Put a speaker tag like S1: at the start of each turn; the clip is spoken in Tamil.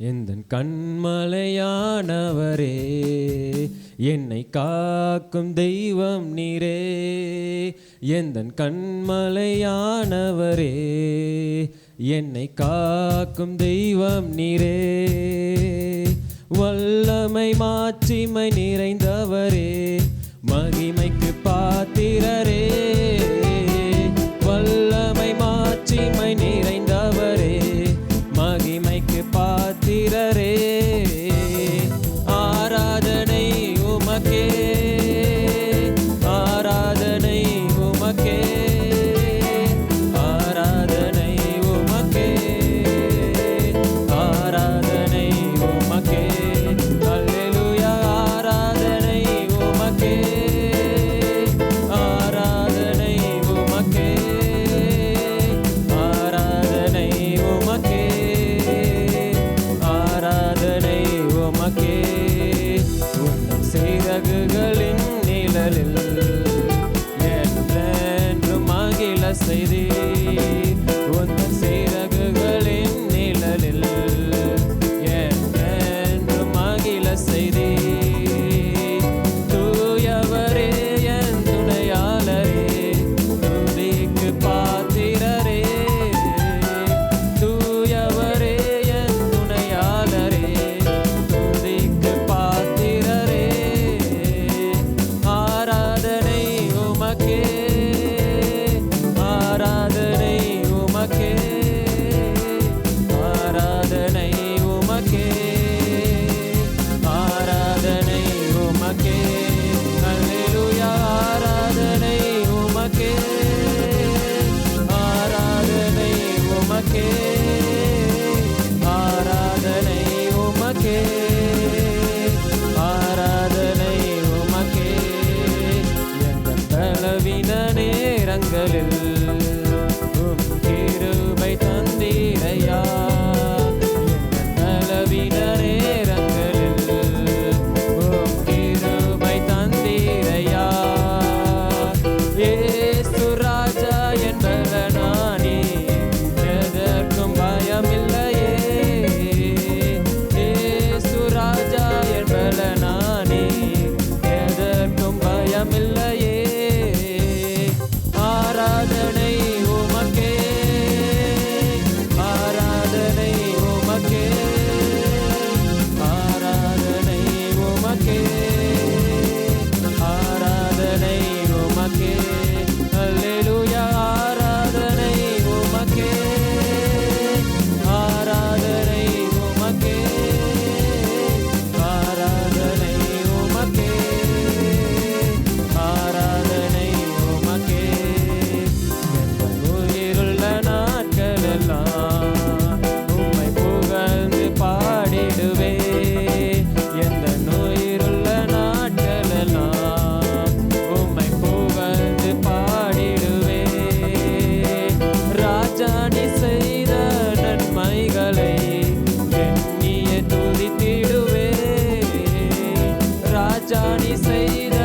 S1: எந்த கண்மலையானவரே என்னை காக்கும் தெய்வம் நீரே. எந்த கண்மலையானவரே என்னை காக்கும் தெய்வம் நீரே. வல்லமை மாட்சிமை நிறைந்த வின நேரங்களில் நீ செய்த நன்மைகளை எண்ணிய துதித்திடுவே ராஜா நீ செய்த